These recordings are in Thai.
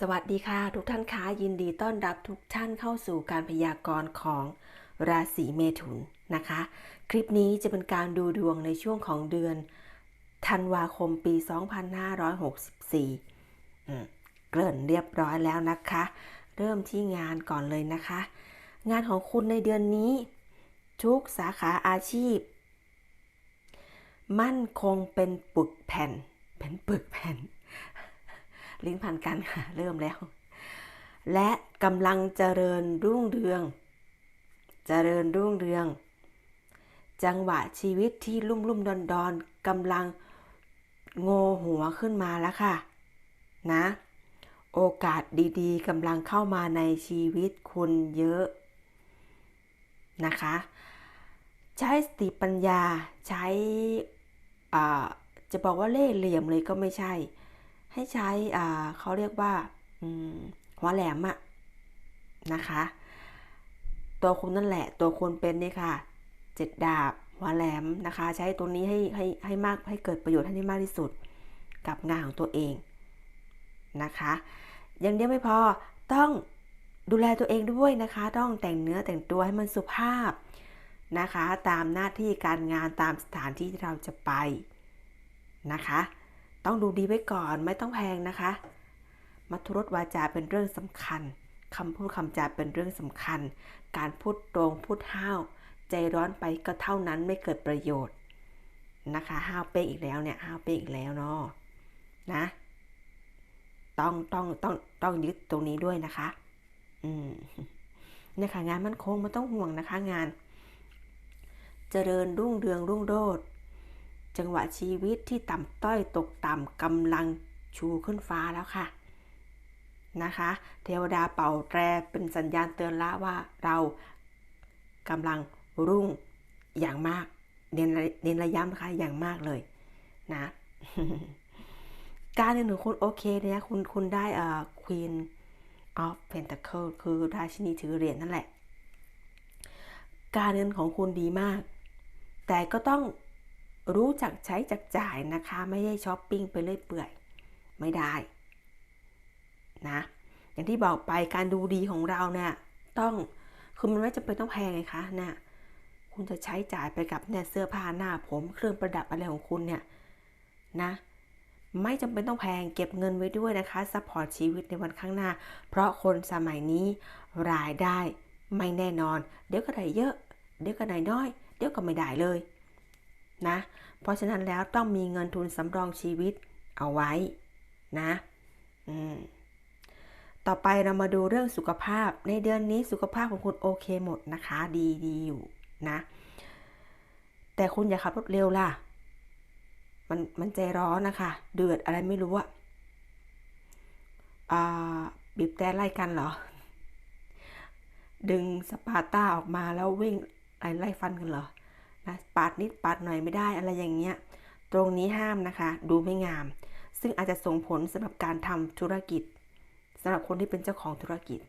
สวัสดีค่ะ ทุกท่านคะยินดีต้อนรับทุกท่านเข้าสู่การพยากรณ์ของราศีเมถุนนะคะ คลิปนี้จะเป็นการดูดวงในช่วงของเดือนธันวาคมปี 2564อืมเกริ่นเรียบร้อยแล้วนะคะ เริ่มที่งานก่อนเลยนะคะ งานของคุณในเดือนนี้ ทุกสาขาอาชีพ มั่นคงเป็นปึกแผ่นเป็นปึกแผ่น ลิ้นพันกันค่ะ เริ่มแล้ว และกำลังเจริญรุ่งเรือง เจริญรุ่งเรือง จังหวะชีวิตที่ลุ่มลุ่มดอนดอนกำลังโงหัวขึ้นมาแล้วค่ะ นะ โอกาสดีๆกำลังเข้ามาในชีวิตคุณเยอะนะคะ ใช้สติปัญญาใช้จะบอกว่าเล่ห์เหลี่ยมเลยก็ไม่ใช่ ให้ใช้เขาเรียกว่าหัวแหลมอะนะคะ ตัวคุณนั่นแหละ ตัวคุณเป็นนี่ค่ะเจ็ดดาบหัวแหลมนะคะ ใช้ตัวนี้ให้ให้ให้มากให้เกิดประโยชน์ให้ได้มากที่สุดกับงานของตัวเองนะคะย่างเดียวไม่พอต้องดูแลตัวเองด้วยนะคะ ต้องแต่งเนื้อแต่งตัวให้มันสุภาพนะคะ ตามหน้าที่การงานตามสถานที่ที่เราจะไปนะคะ ต้องดูดีไว้ก่อนไม่ต้องแพงนะคะ มัทุรสวาจาเป็นเรื่องสำคัญคำพูดคำจาเป็นเรื่องสำคัญ การพูดตรงพูดห้าว ใจร้อนไปก็เท่านั้นไม่เกิดประโยชน์นะคะห้าวเป๊กอีกแล้วเนี่ยห้าวเป๊กอีกแล้วเนาะนะ ต้องต้องต้องต้องยึดตรงนี้ด้วยนะคะ อืมนี่ยค่ะงานมั่นคงไม่ต้องห่วงนะคะงาน เจริญรุ่งเรืองรุ่งโรจน์ จังหวะชีวิตที่ต่ำต้อยตกต่ำกำลังชูขึ้นฟ้าแล้วค่ะนะคะ เทวดาเป่าแตรเป็นสัญญาณเตือนละว่าเรากำลังรุ่งอย่างมากเน้นเน้นระย้ำนะคะอย่างมากเลยนะการเงินของคุณโอเคเนี่ยคุณคุณได้เอ่อ Queen of Pentacle คือราชินีถือเหรียญนั่นแหละ การเงินของคุณดีมาก แต่ก็ต้อง รู้จักใช้จักจ่ายนะคะ ไม่ได้ช้อปปิ้งไปเรื่อยเปื่อย ไม่ได้นะ อย่างที่บอกไปการดูดีของเราเนี่ยต้องคือมันไม่จำเป็นต้องแพงไงคะนะคุณจะใช้จ่ายไปกับเนี่ยเสื้อผ้าหน้าผมเครื่องประดับอะไรของคุณเนี่ยนะ ไม่จำเป็นต้องแพงเก็บเงินไว้ด้วยนะคะซัพพอร์ตชีวิตในวันข้างหน้า เพราะคนสมัยนี้รายได้ไม่แน่นอน เดี๋ยวก็ได้เยอะ เดี๋ยวก็ได้น้อย เดี๋ยวก็ไม่ได้เลย นะ เพราะฉะนั้นแล้วต้องมีเงินทุนสำรองชีวิตเอาไว้นะต่อไปเรามาดูเรื่องสุขภาพ ในเดือนนี้สุขภาพของคุณโอเคหมดนะคะ ดีดีอยู่นะ แต่คุณอย่าขับรถเร็วล่ะ มันมันใจร้อนนะคะ เดือดอะไรไม่รู้อะบีบแต่ไล่กันเหรอ ดึงสปาร์ต้าออกมาแล้ววิ่งไล่ไล่ฟันกันเหรอ ปาดนิดปาดหน่อยไม่ได้อะไรอย่างเงี้ย ตรงนี้ห้ามนะคะ ดูไม่งาม ซึ่งอาจจะส่งผลสำหรับการทำธุรกิจสำหรับคนที่เป็นเจ้าของธุรกิจ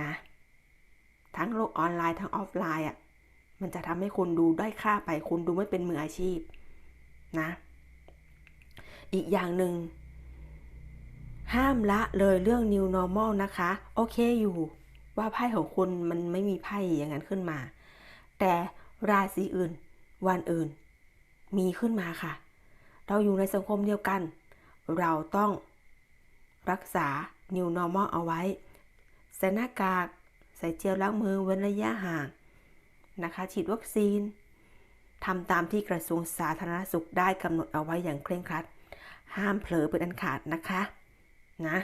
นะทั้งโลกออนไลน์ทั้งออฟไลน์อะมันจะทำให้คุณดูได้ค่าไปคุณดูไม่เป็นมืออาชีพนะ อีกอย่างหนึ่งห้ามละเลยเรื่อง new normal นะคะ โอเคอยู่ว่าไพ่ของคุณมันไม่มีไพ่อย่างนั้นขึ้นมา แต่ราศีอื่น วันอื่น มีขึ้นมาค่ะ เราอยู่ในสังคมเดียวกัน เราต้องรักษา new normal เอาไว้ ใส่หน้ากาก ใส่เจลล้างมือเว้นระยะห่างนะคะ ฉีดวัคซีนทำตามที่กระทรวงสาธารณสุขได้กำหนดเอาไว้อย่างเคร่งครัด ห้ามเผลอเป็นอันขาดนะคะ นะ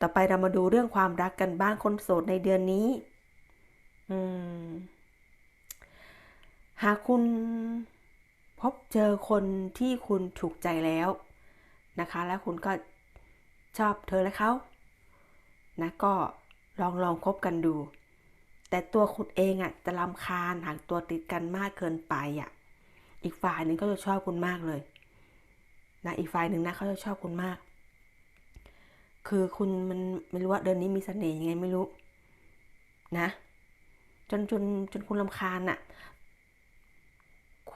ต่อไปเรามาดูเรื่องความรักกันบ้างคนโสดในเดือนนี้ อืม หากคุณพบเจอคนที่คุณถูกใจแล้วนะคะ แล้วคุณก็ชอบเธอและเขานะก็ลองลองคบกันดู แต่ตัวคุณเองอะจะรำคาญหากตัวติดกันมากเกินไปอะ อีกฝ่ายหนึ่งก็จะชอบคุณมากเลยนะอีกฝ่ายหนึ่งนะเขาจะชอบคุณมาก คือคุณมันไม่รู้ว่าเดือนนี้มีเสน่ห์ยังไงไม่รู้นะ จนจนจนคุณรำคาญอะ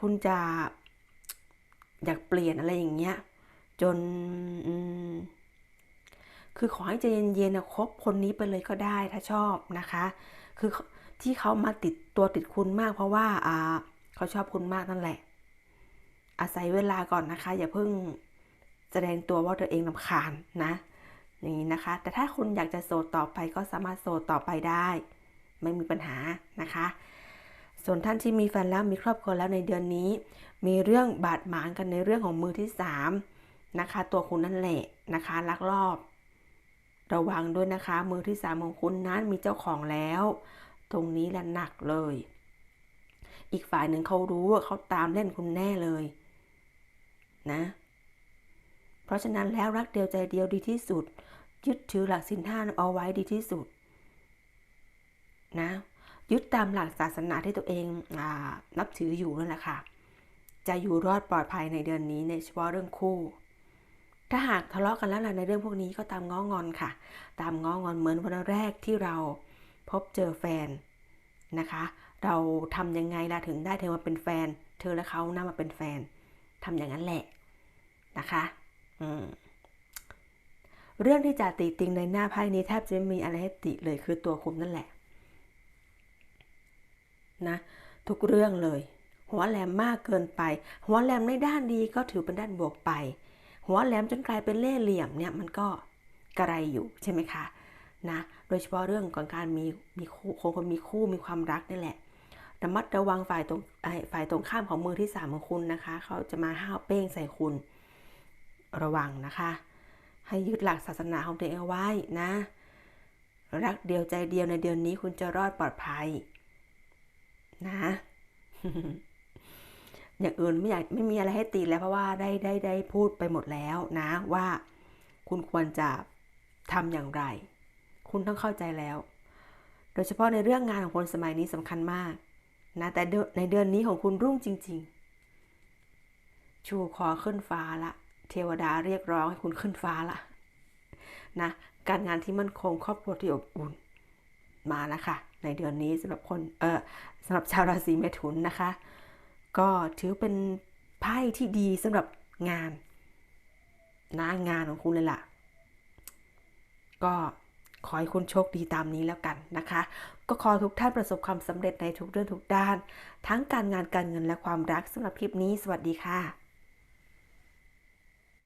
คุณจะอยากเปลี่ยนอะไรอย่างเงี้ย จนคือขอให้ใจเย็นๆนะคบคนนี้ไปเลยก็ได้ถ้าชอบนะคะ คือที่เขามาติดตัวติดคุณมาก เพราะว่าอ่าเขาชอบคุณมากนั่นแหละ อาศัยเวลาก่อนนะคะ อย่าเพิ่งแสดงตัวว่าตัวเองลำคาญนะอย่างนี้นะคะ แต่ถ้าคุณอยากจะโสดต่อไปก็สามารถโสดต่อไปได้ ไม่มีปัญหานะคะ ส่วนท่านที่มีแฟนแล้วมีครอบครัวแล้วในเดือนนี้ มีเรื่องบาดหมางกันในเรื่องของมือที่สามนะคะ ตัวคุณนั่นแหละนะคะลักลอบ ระวังด้วยนะคะ มือที่สามของคุณนั้นมีเจ้าของแล้ว ตรงนี้แหละหนักเลย อีกฝ่ายหนึ่งเขารู้ว่าเขาตามเล่นคุณแน่เลยนะ เพราะฉะนั้นแล้วรักเดียวใจเดียวดีที่สุด ยึดถือหลักสินห้าเอาไว้ดีที่สุด นะ ยึดตามหลักศาสนาที่ตัวเองอนับถืออยู่นั่นแหละค่ะ จะอยู่รอดปลอดภัยในเดือนนี้ในเฉพาะเรื่องคู่ ถ้าหากทะเลาะกันแล้วล่ะในเรื่องพวกนี้ก็ตามง้องอนค่ะ ตามง้องอนเหมือนวันแรกที่เราพบเจอแฟนนะคะ เราทำยังไงล่ะถึงได้เธอมาเป็นแฟน เธอและเขาน่ามาเป็นแฟนทำอย่างนั้นแหละนะคะอืมเรื่องที่จะติติงในหน้าไพ่นี้แทบจะไม่มีอะไรให้ติเลยคือตัวคุณนั่นแหละ นะทุกเรื่องเลย หัวแหลมมากเกินไป หัวแหลมในด้านดีก็ถือเป็นด้านบวกไป หัวแหลมจนกลายเป็นเล่ห์เหลี่ยมเนี่ยมันก็กระไรอยู่ใช่ไหมคะนะโดยเฉพาะเรื่องของการมีมีคู่คนคนมีคู่มีความรักนี่แหละระมัดระวังฝ่ายตรงฝ่ายตรงข้ามของมือที่สามของคุณนะคะ เขาจะมาห้าวเป้งใส่คุณ ระวังนะคะ ให้ยึดหลักศาสนาของตัวเองเอาไว้นะ รักเดียวใจเดียวในเดือนนี้คุณจะรอดปลอดภัย นะอย่างอื่นไม่อยากไม่มีอะไรให้ตีแล้วเพราะว่าได้ได้ได้พูดไปหมดแล้วนะว่าคุณควรจะทำอย่างไร คุณต้องเข้าใจแล้ว โดยเฉพาะในเรื่องงานของคนสมัยนี้สำคัญมากนะแต่ในเดือนนี้ของคุณรุ่งจริง ๆ ชูคอขึ้นฟ้าละ เทวดาเรียกร้องให้คุณขึ้นฟ้าละนะการงานที่มั่นคงครอบครัวที่อบอุ่นมาแล้วค่ะ ในเดือนนี้สำหรับคนเออสำหรับชาวราศีเมถุนนะคะ ก็ถือเป็นไพ่ที่ดีสำหรับงานนะงานของคุณเลยล่ะ ก็ขอให้คุณโชคดีตามนี้แล้วกันนะคะ ก็ขอทุกท่านประสบความสำเร็จในทุกเรื่องทุกด้าน ทั้งการงานการเงินและความรักสำหรับคลิปนี้ สวัสดีค่ะ